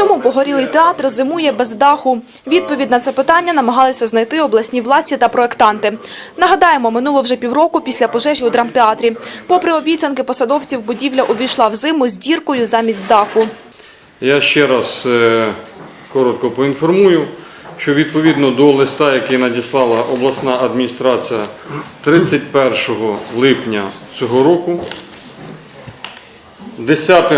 Чому погорілий театр зимує без даху? Відповідь на це питання намагалися знайти обласні владці та проектанти. Нагадаємо, минуло вже півроку після пожежі у драмтеатрі. Попри обіцянки посадовців, будівля увійшла в зиму з діркою замість даху. Я ще раз е, коротко поінформую, що відповідно до листа, який надіслала обласна адміністрація 31 липня цього року, 10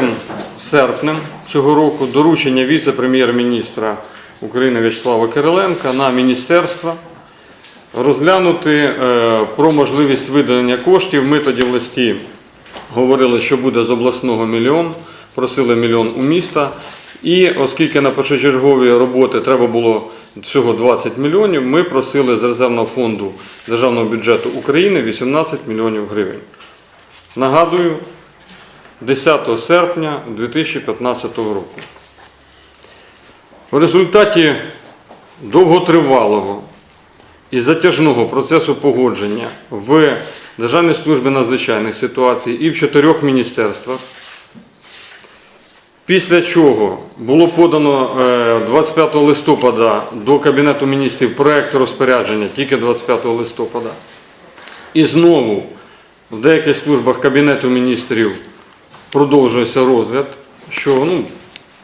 серпня цього року доручення віце-прем'єр-міністра України В'ячеслава Кириленка на міністерство розглянути е, про можливість виділення коштів. Ми тоді в листі говорили, що буде з обласного мільйон, просили мільйон у міста. І оскільки на першочергові роботи треба було всього 20 мільйонів, ми просили з резервного фонду Державного бюджету України 18 мільйонів гривень. Нагадую, 10 серпня 2015 року. В результаті довготривалого і затяжного процесу погодження в Державній службі надзвичайних ситуацій і в чотирьох міністерствах. Після чого було подано е, 25 листопада до Кабінету міністрів проект розпорядження тільки 25 листопада. І знову в деяких службах Кабінету міністрів продовжується розгляд, що ну,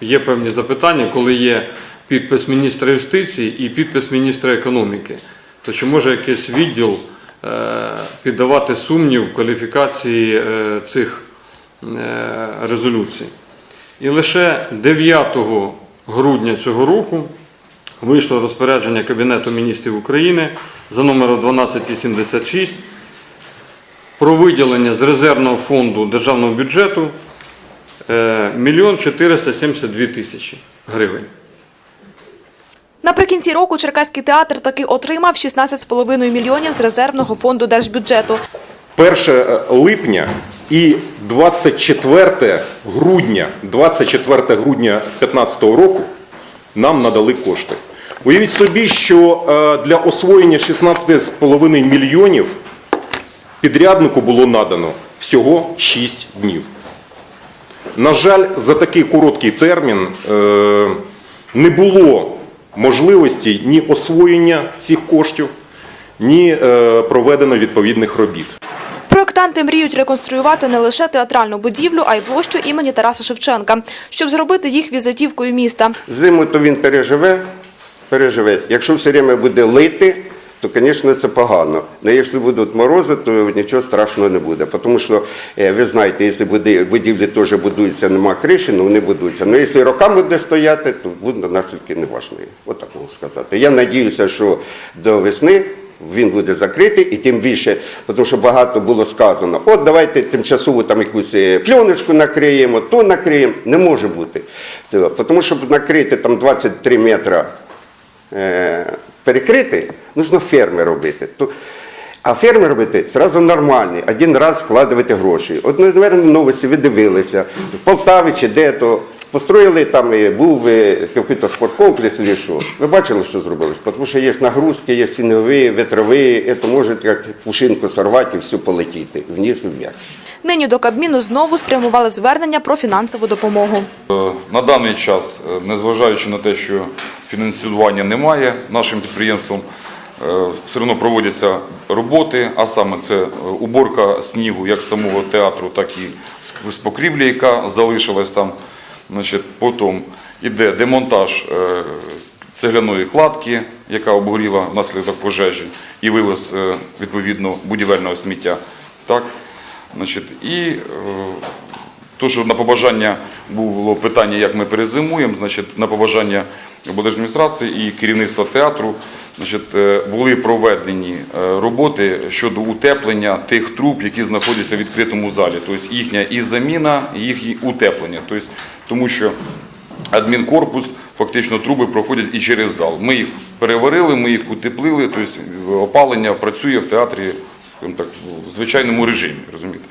є певні запитання, коли є підпис міністра юстиції і підпис міністра економіки, то чи може якийсь відділ е, піддавати сумнів кваліфікації е, цих е, резолюцій? І лише 9 грудня цього року вийшло розпорядження Кабінету міністрів України за номером 1276 про виділення з резервного фонду державного бюджету е, 1 472 тисячі гривень. Наприкінці року Черкаський театр таки отримав 16,5 мільйонів з резервного фонду держбюджету. 1 липня і 24 грудня, 24 грудня 2015 року нам надали кошти. Уявіть собі, що е, для освоєння 16,5 мільйонів підряднику було надано всього 6 днів. На жаль, за такий короткий термін е, не було можливості ні освоєння цих коштів, ні е, проведено відповідних робіт. Проектанти мріють реконструювати не лише театральну будівлю, а й площу імені Тараса Шевченка, щоб зробити їх візитівкою міста. Зиму то він переживе, переживе. Якщо все время буде лити, то, звісно, це погано. Але якщо будуть морози, то нічого страшного не буде. Тому що, е, ви знаєте, якщо будівлі теж будуються, нема криші, ну вони будуються. Але якщо роками буде стояти, то буде наслідки неважливі. Отак можу сказати. Я сподіваюся, що до весни він буде закритий і тим більше, тому що багато було сказано, от давайте тимчасово там якусь е, пленочку накриємо, то накриємо. Не може бути. Тому щоб накрити там 23 метри е, перекрити, нужно ферми робити. А ферми робити зразу нормальні, один раз вкладувати гроші. От, наверное, новості ви дивилися, в Полтаві чи де то. Построїли там, е, був якийсь спорткомплекс чи що. Ви бачили, що зробили? Тому що є нагрузки, є снігові, ветрові, це може як пушинку сорвати і все полетіти вниз і вверх. Нині до Кабміну знову спрямували звернення про фінансову допомогу. Е, На даний час, е, незважаючи на те, що фінансування немає нашим підприємством, е, все одно проводяться роботи, а саме це уборка снігу як самого театру, так і з покрівлі, яка залишилась там. Значить, Потім іде демонтаж е, цегляної кладки, яка обгоріла внаслідок пожежі, і вивез е, відповідно будівельного сміття. Так? Значить, і е, то, що на побажання було питання, як ми перезимуємо, значить, на побажання облдержадміністрації і керівництва театру значить, були проведені роботи щодо утеплення тих труб, які знаходяться в відкритому залі. Тобто їхня і заміна, і їх утеплення. Тобто, тому що адмінкорпус, фактично труби проходять і через зал. Ми їх переварили, ми їх утеплили, тобто опалення працює в театрі так, в звичайному режимі. розумієте.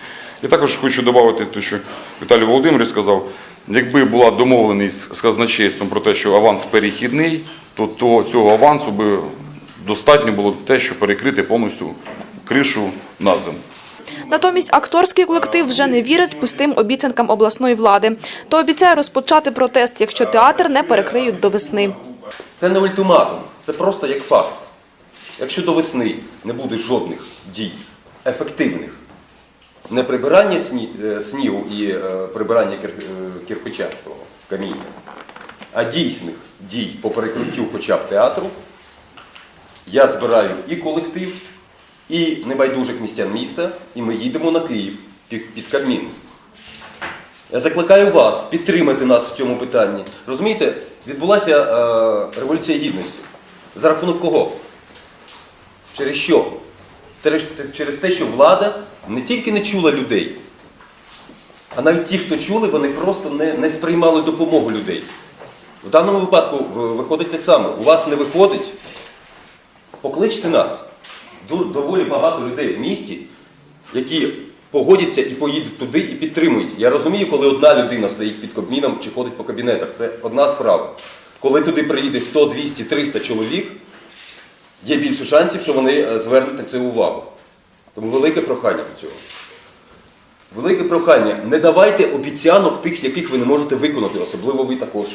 І також хочу додати те, що Віталій Володимирович сказав, якби була домовленість з казначейством про те, що аванс перехідний, то, то цього авансу би достатньо було те, щоб перекрити повністю кришу на зиму. Натомість акторський колектив вже не вірить пустим обіцянкам обласної влади. То обіцяє розпочати протест, якщо театр не перекриють до весни. Це не ультиматум, це просто як факт. Якщо до весни не буде жодних дій ефективних, не прибирання е, снігу і е, прибирання е, кирпича каміння, а дійсних дій по перекриттю хоча б театру, я збираю і колектив, і небайдужих містян міста, і ми їдемо на Київ під, Кабмін. Я закликаю вас підтримати нас в цьому питанні. Розумієте, відбулася е, революція гідності. За рахунок кого? Через що? Через, те, що влада не тільки не чула людей, а навіть ті, хто чули, вони просто не, не сприймали допомогу людей. В даному випадку виходить те саме. У вас не виходить, покличте нас. Доволі багато людей в місті, які погодяться і поїдуть туди і підтримують. Я розумію, коли одна людина стоїть під кабміном чи ходить по кабінетах, це одна справа. Коли туди приїде 100, 200, 300 чоловік, є більше шансів, що вони е, звернуть на це увагу. Тому велике прохання до цього. Велике прохання, не давайте обіцянок тих, яких ви не можете виконати, особливо ви також.